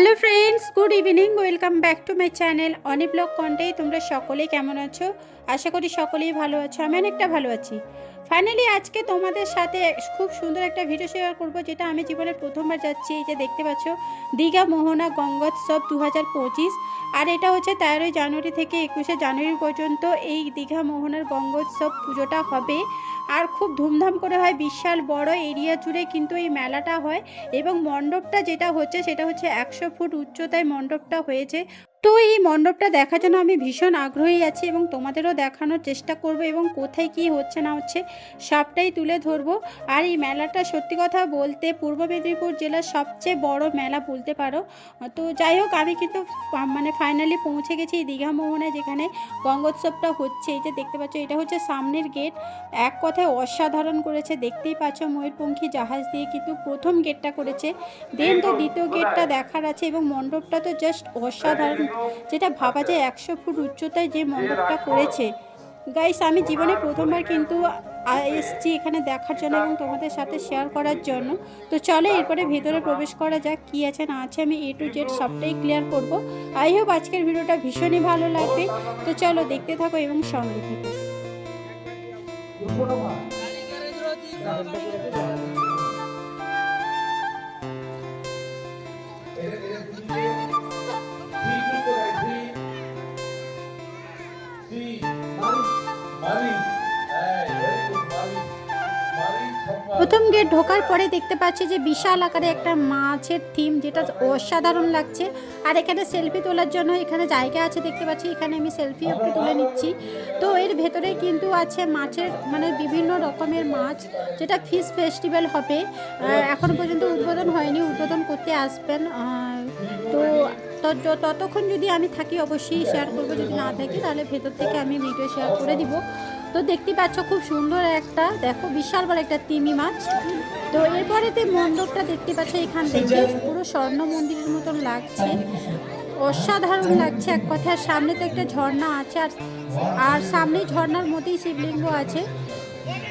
Hello friends, good evening, welcome back to my channel Oni blog কন্টেই তোমরা সকলেই কেমন আছো? আশা করি সকলেই ভালো আছো, আমি অনেকটা ভালো আছি। ফাইনালি আজকে তোমাদের সাথে খুব সুন্দর একটা ভিডিও শেয়ার করব, যেটা আমি জীবনে প্রথমবার যাচ্ছি। এই যে দেখতে পাচ্ছ, দীঘা, মোহনা গঙ্গোৎসব দু হাজার পঁচিশ। আর এটা হচ্ছে তেরোই জানুয়ারি থেকে একুশে জানুয়ারি পর্যন্ত এই দীঘা, মোহনার গঙ্গোৎসব পুজোটা হবে। আর খুব ধুমধাম করে হয়। বিশাল বড় এরিয়া জুড়ে কিন্তু এই মেলাটা হয় এবং মণ্ডপটা যেটা হচ্ছে সেটা হচ্ছে একশো ফুট উচ্চতায় মণ্ডপটা হয়েছে। তো এই মণ্ডপটা দেখার জন্য আমি ভীষণ আগ্রহী আছি এবং তোমাদেরও দেখানোর চেষ্টা করব এবং কোথায় কি হচ্ছে না হচ্ছে সবটাই তুলে ধরবো। আর এই মেলাটা সত্যি কথা বলতে পূর্ব মেদিনীপুর জেলার সবচেয়ে বড় মেলা বলতে পারো। তো যাই হোক, আমি কিন্তু মানে ফাইনালি পৌঁছে গেছি দীঘা মোহনায় যেখানে গঙ্গোৎসবটা হচ্ছে। এই যে দেখতে পাচ্ছ, এটা হচ্ছে সামনের গেট এক কথায় অসাধারণ করেছে। দেখতেই পাচ্ছ, ময়ূরপঙ্খী জাহাজ দিয়ে কিন্তু প্রথম গেটটা করেছে। দেন তো দ্বিতীয় গেটটা দেখার আছে এবং মণ্ডপটা তো জাস্ট অসাধারণ। যেটা ভাবা যায় একশো ফুট উচ্চতায় যে মণ্ডপটা করেছে। গাইস আমি জীবনে প্রথমবার কিন্তু এসছি এখানে দেখার জন্য এবং তোমাদের সাথে শেয়ার করার জন্য। তো চলো এরপরে ভেতরে প্রবেশ করা যাক, কী আছে না আছে, আমি এ টু জেড সবটাই ক্লিয়ার করব। আই হোপ আজকের ভিডিওটা ভীষণই ভালো লাগবে। তো চলো দেখতে থাকো এবং সঙ্গে থাকো। গেট ঢোকার পরে দেখতে পাচ্ছি যে বিশাল আকারে একটা মাছের থিম, যেটা অসাধারণ লাগছে। আর এখানে সেলফি তোলার জন্য এখানে জায়গা আছে, দেখতে পাচ্ছি। এখানে আমি সেলফি একটু তুলে নিচ্ছি। তো এর ভেতরে কিন্তু আছে মাছের মানে বিভিন্ন রকমের মাছ, যেটা ফিশ ফেস্টিভ্যাল হবে। এখন পর্যন্ত উদ্বোধন হয়নি, উদ্বোধন করতে আসবেন। তো- ততক্ষণ যদি আমি থাকি, অবশ্যই শেয়ার করব। যদি না থাকি, তাহলে ভেতর থেকে আমি ভিডিও শেয়ার করে দিব। তো দেখতে পাচ্ছ খুব সুন্দর একটা, দেখো বিশাল বড় একটা তিমি মাছ। তো এরপরে এরপরেতে মণ্ডপটা দেখতে পাচ্ছ এখান থেকে। পুরো স্বর্ণ মন্দিরের মতন লাগছে। অসাধারণ লাগছে এক কথায় সামনে তো একটা ঝর্ণা আছে, আর আর সামনে ঝর্ণার মধ্যেই শিবলিঙ্গ আছে।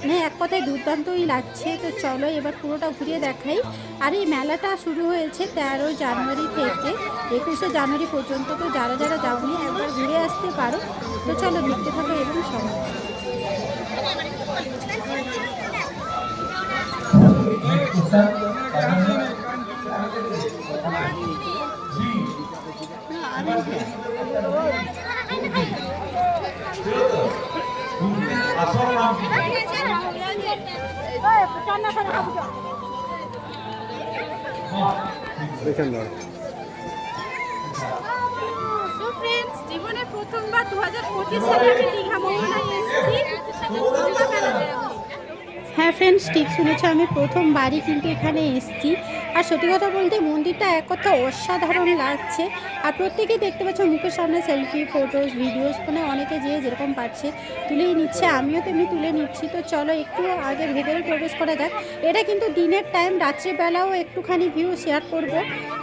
মানে এক কথায় দুর্দান্তই লাগছে। তো চলো এবার পুরোটা ঘুরিয়ে দেখাই। আর এই মেলাটা শুরু হয়েছে তেরো জানুয়ারি থেকে, একুশে জানুয়ারি পর্যন্ত। তো যারা যারা যাওনি, একবার ঘুরে আসতে পারো। তো চলো দেখতে থাকো এবং সঙ্গে জীবনে প্রথমবার দু হাজার পঁচিশ সালে আমি দীঘা মোহনায় এসেছি। হ্যাঁ ফ্রেন্ডস ঠিক শুনেছো, আমি প্রথমবারই কিন্তু এখানে এসেছি। আর সত্যি কথা বলতে মন্দিরটা এক কথা অসাধারণ লাগছে। আর প্রত্যেকেই দেখতে পাচ্ছ মুখের সামনে সেলফি ফটোস ভিডিওস মানে অনেকে যেয়ে যেরকম পাচ্ছে তুলেই নিচ্ছে, আমিও তেমনি তুলে নিচ্ছি। তো চলো একটু আগে ভেতরে প্রবেশ করা যাক। এটা কিন্তু দিনের টাইম রাত্রিবেলাও একটুখানি ভিউ শেয়ার করব।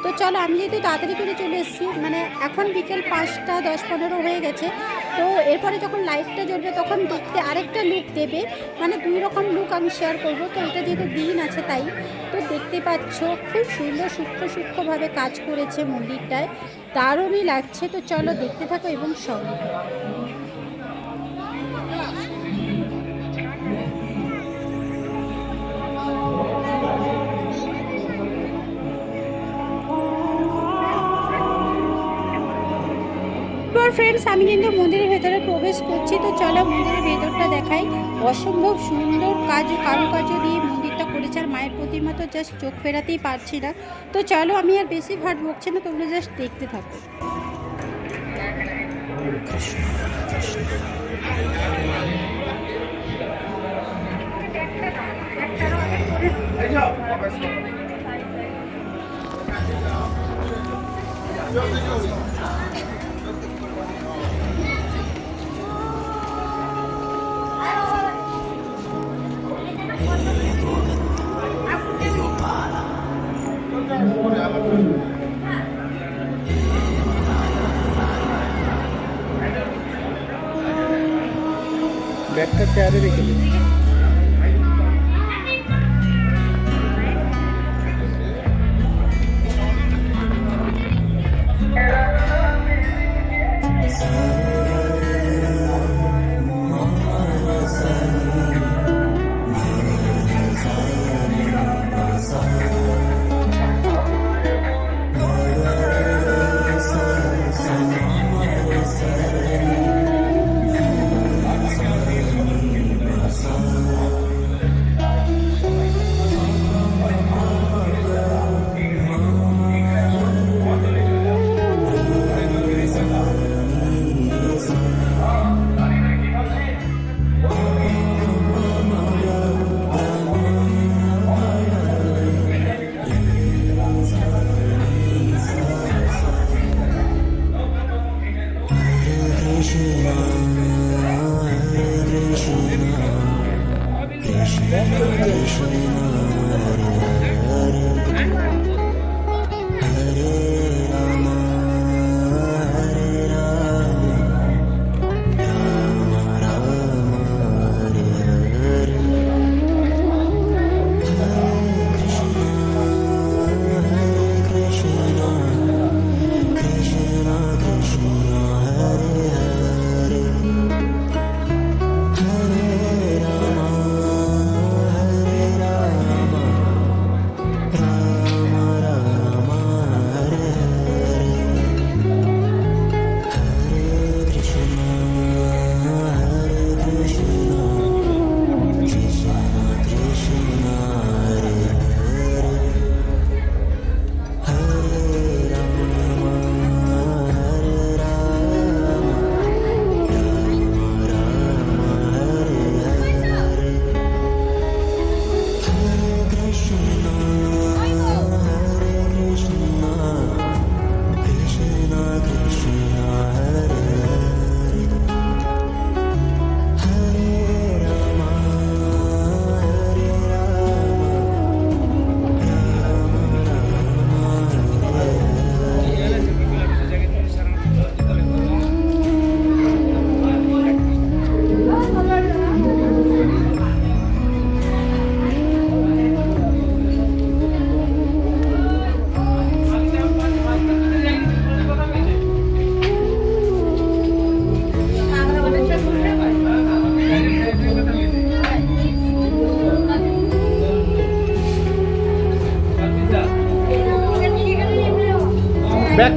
তো চলো, আমি যেহেতু তাড়াতাড়ি করে চলে এসেছি মানে এখন বিকেল পাঁচটা, দশ পনেরো হয়ে গেছে তো এরপরে যখন লাইটটা জ্বলবে তখন দেখতে আরেকটা লুক দেবে। মানে দুই রকম লুক আমি শেয়ার করব। তো এটা যেহেতু দিন আছে তাই। তো দেখতে পাচ্ছ, খুব সুন্দর সূক্ষ্ম সূক্ষ্মভাবে কাজ করেছে মন্দিরটায়। দারুণই লাগছে। তো চলো দেখতে থাকো এবং সঙ্গে ফ্রেন্ডস আমি কিন্তু মন্দিরের ভেতরে প্রবেশ করছি। তো চলো মন্দিরের ভেতরটা দেখাই। অসম্ভব সুন্দর কাজ, কারুকার্য দিয়ে মন্দিরটা করেছে আর মায়ের প্রতিমা তো জাস্ট চোখ ফেরাতেই পারছি না। তো চলো, আমি আর বেশি ভাট বকছি না, তোমরা জাস্ট দেখতে থাকো। ব্যাগটা চেয়ারে রেখে দিন।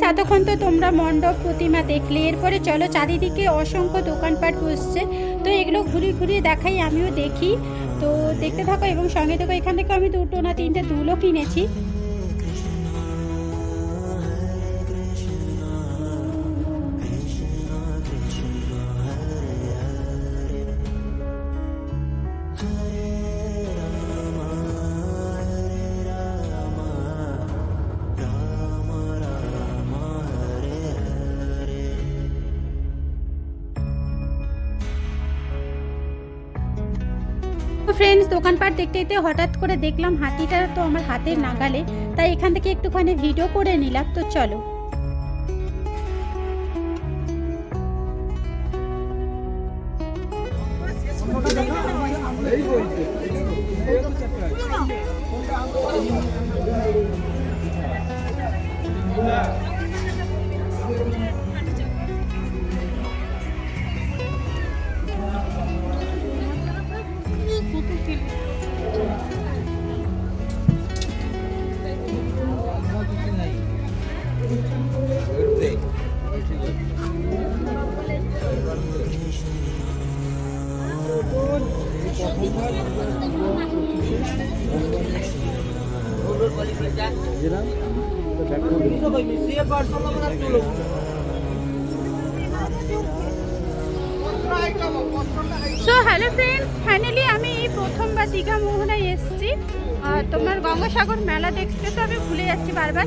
ফ্রেন্ডস এতক্ষণ তো তোমরা মণ্ডপ প্রতিমা দেখলে। এরপরে চলো, চারিদিকে অসংখ্য দোকানপাট বসছে। তো এগুলো ঘুরিয়ে ঘুরিয়ে দেখাই, আমিও দেখি। তো দেখতে থাকো এবং সঙ্গে থাকো, এখান থেকে আমি দুটো না তিনটে দুলো কিনেছি। ফ্রেন্ডস দোকানপাট দেখতে দেখতে হঠাৎ করে দেখলাম হাতিটা তো আমার হাতের নাগালে, তাই এখান থেকে একটুখানি ভিডিও করে নিলাম, তো চলো। এই সো হ্যালো ফ্রেন্ডস ফাইনালি আমি এই প্রথমবার দীঘা মোহনায় এসেছি। আর তোমার গঙ্গাসাগর মেলা দেখতে তো আমি ভুলে যাচ্ছি বারবার।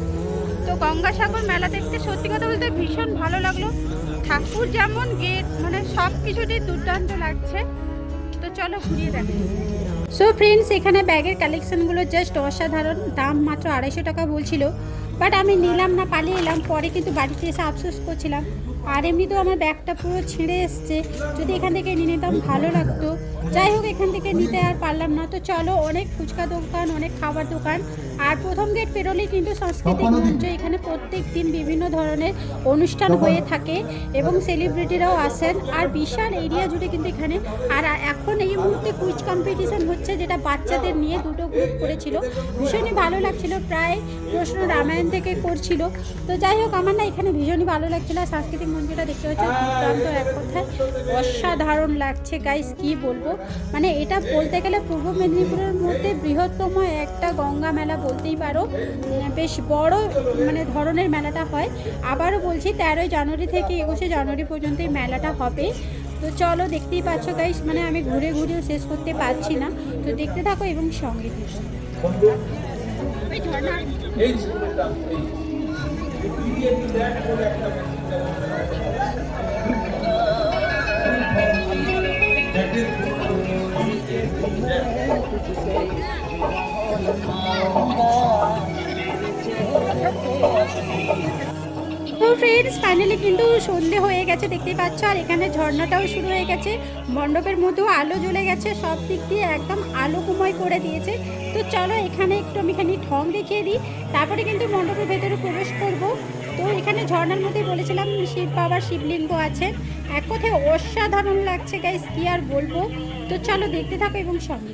তো গঙ্গাসাগর মেলা দেখতে সত্যি কথা বলতে ভীষণ ভালো লাগল। ঠাকুর যেমন গেট মানে সব কিছুতেই দুর্দান্ত লাগছে। তো চলো ঘুরিয়ে দেখো। সো ফ্রেন্ডস এখানে ব্যাগের কালেকশানগুলো জাস্ট অসাধারণ। দাম মাত্র আড়াইশো টাকা বলছিল। বাট আমি নিলাম না, পালিয়ে এলাম। পরে কিন্তু বাড়িতে এসে আফসোস করছিলাম। আর এমনিতেও আমার ব্যাগটা পুরো ছিঁড়ে এসছে। যদি এখান থেকে নিয়ে নিতাম, ভালো লাগতো। যাই হোক, এখান থেকে নিতে আর পারলাম না। তো চলো, অনেক ফুচকা দোকান, অনেক খাবার দোকান। আর প্রথম গেট পেরোলেই কিন্তু সাংস্কৃতিক মঞ্চ এখানে প্রত্যেক দিন বিভিন্ন ধরনের অনুষ্ঠান হয়ে থাকে এবং সেলিব্রিটিরাও আসেন। আর বিশাল এরিয়া জুড়ে কিন্তু এখানে আর এখন এই মুহূর্তে কুইজ কম্পিটিশন হচ্ছে যেটা বাচ্চাদের নিয়ে দুটো গ্রুপ করেছিল। ভীষণই ভালো লাগছিল। প্রায় প্রশ্ন রামায়ণ থেকে করছিল। তো যাই হোক আমার না এখানে ভীষণই ভালো লাগছিল। আর সাংস্কৃতিক মঞ্চটা দেখতে হচ্ছে দুর্দান্ত এক কথায় অসাধারণ লাগছে। গাইস কি বলব? মানে এটা বলতে গেলে পূর্ব মেদিনীপুরের মধ্যে বৃহত্তম একটা গঙ্গা মেলা বলতেই পারো বেশ বড় মানে ধরনের মেলাটা হয়। আবারও বলছি, তেরোই জানুয়ারি থেকে একুশে জানুয়ারি পর্যন্ত এই মেলাটা হবে। তো চলো, দেখতেই পাচ্ছ গাইস মানে আমি ঘুরে ঘুরেও শেষ করতে পারছি না। তো দেখতে থাকো এবং সঙ্গে থাকো। তো ফ্রেন্ডস ফাইনালি কিন্তু সন্ধে হয়ে গেছে, দেখতেই পাচ্ছ, আর এখানে ঝর্ণাটাও শুরু হয়ে গেছে। মণ্ডপের মধ্যেও আলো জ্বলে গেছে, সব দিক দিয়ে একদম আলোকময় করে দিয়েছে। তো চলো, এখানে একটু আমি এখানে ঠং দেখিয়ে দিই। তারপরে কিন্তু মণ্ডপের ভেতরে প্রবেশ করব। তো এখানে ঝর্ণার মধ্যে বলেছিলাম, শিব বাবার শিবলিঙ্গ আছে। এক কথায় অসাধারণ লাগছে গাইস কি আর বলব। তো চলো, দেখতে থাকো এবং সঙ্গে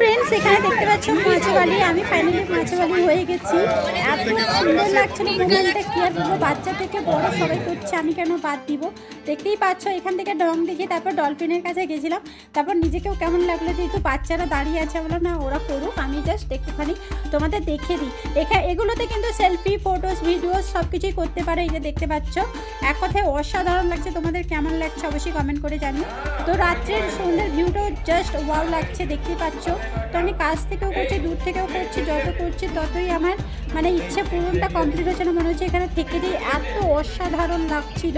ফ্রেন্ডস এখানে দেখতে পাচ্ছ মাছবালি আমি ফাইনালি মাছবালি হয়ে গেছি। এত সুন্দর লাগছিল মোবাইলটা কি আর বলব বাচ্চা থেকে বড় সবাই করছে, আমি কেন বাদ দিব? দেখতেই পাচ্ছ, এখান থেকে ডং দেখি তারপর ডলফিনের কাছে গেছিলাম। তারপর নিজেকেও কেমন লাগল, যেহেতু বাচ্চারা দাঁড়িয়ে আছে বলো না, ওরা করুক, আমি জাস্ট একটুখানি তোমাদের দেখে দিই। এখানে এগুলোতে কিন্তু সেলফি ফটোস ভিডিওস সব কিছুই করতে পারো, এই যে দেখতে পাচ্ছ। এক কথায় অসাধারণ লাগছে, তোমাদের কেমন লাগছে অবশ্যই কমেন্ট করে জানিও। তো রাত্রের সন্ধ্যের ভিউটাও জাস্ট ওয়াও লাগছে, দেখতেই পাচ্ছ। তো আমি কাজ থেকেও করছি, দূর থেকেও করছি, যত করছি ততই আমার মানে ইচ্ছে পূরণটা কমপ্লিট হচ্ছে না। মনে হচ্ছে এখানে থেকে দিয়ে এত অসাধারণ লাগছিল।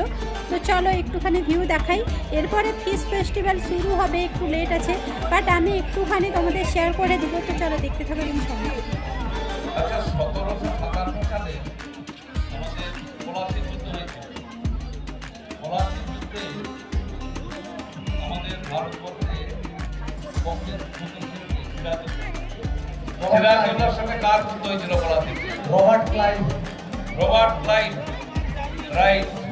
তো চলো একটুখানি ভিউ দেখাই। এরপরে ফিস ফেস্টিভ্যাল শুরু হবে, একটু লেট আছে বাট আমি একটুখানি তোমাদের শেয়ার করে দেবো। তো চলো দেখতে থাকো এবং সঙ্গে আচ্ছা আমাদের ভারতবর্ষে সিরাজউদ্দৌলার সঙ্গে কার যুদ্ধ হয়েছিল পলাশির Robert Clive. Robert Clive right.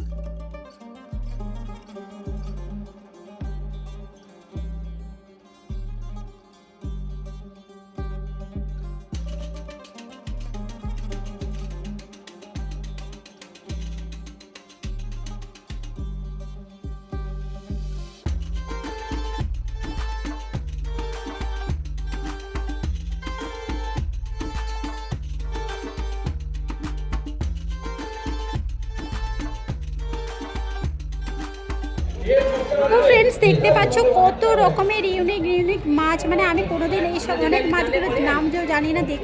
দেখতে পাচ্ছ কত রকমের ইউনিক ইউনিক মাছ। মানে আমি কোনোদিন এইসব অনেক মাছগুলোর নাম জানি না, দেখ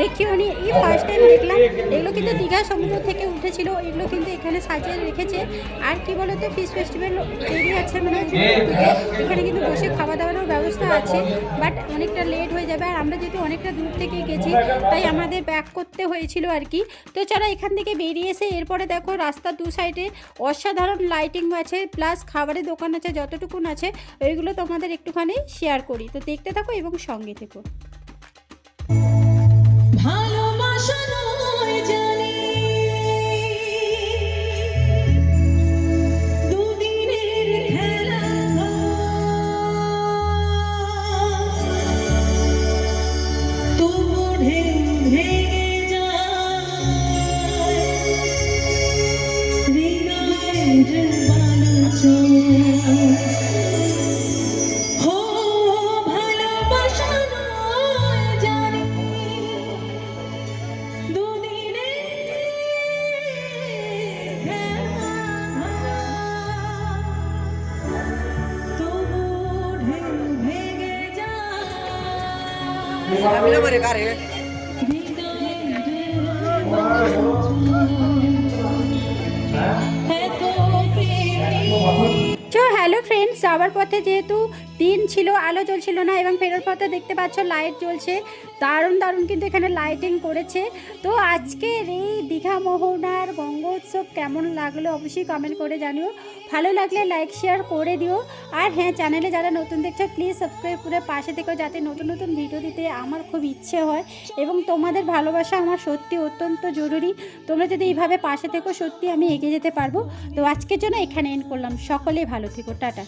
দেখিও নি এই ফার্স্ট টাইম দেখলাম। এগুলো কিন্তু দীঘা সমুদ্র থেকে উঠেছিল, এগুলো কিন্তু এখানে সাজিয়ে রেখেছে। আর কি বলতো ফিশ ফেস্টিভ্যাল তৈরি আছে মানে এখানে কিন্তু বসে খাওয়া দাওয়ারও ব্যবস্থা আছে বাট অনেকটা লেট হয়ে যাবে। আর আমরা যেহেতু অনেকটা দূর থেকে গেছি, তাই আমাদের ব্যাক করতে হয়েছিল আর কি। তো চলো এখান থেকে বেরিয়ে এসে এরপরে দেখো, রাস্তার দু সাইডে অসাধারণ লাইটিং আছে প্লাস খাবারের দোকান আছে, যতটুকুন আছে, ওইগুলো তোমাদের একটুখানি শেয়ার করি। তো দেখতে থাকো এবং সঙ্গে থেকো। ভালোবাসা যাওয়ার পথে যেহেতু দিন ছিল, আলো জ্বলছিল না এবং ফেরার পথে দেখতে পাচ্ছ লাইট জ্বলছে, দারুণ দারুণ কিন্তু এখানে লাইটিং করেছে। তো আজকের এই দীঘা মোহনার গঙ্গোৎসব কেমন লাগল অবশ্যই কমেন্ট করে জানিও। ভালো লাগলে লাইক শেয়ার করে দিও। আর হ্যাঁ চ্যানেলে যারা নতুন দেখছ প্লিজ সাবস্ক্রাইব করে পাশে থেকেও যাতে নতুন নতুন ভিডিও দিতে আমার খুব ইচ্ছে হয়। এবং তোমাদের ভালোবাসা আমার সত্যি অত্যন্ত জরুরি। তোমরা যদি এইভাবে পাশে থেকো, সত্যি আমি এগিয়ে যেতে পারব। তো আজকের জন্য এখানে এন্ড করলাম। সকলেই ভালো থেকো, টাটা।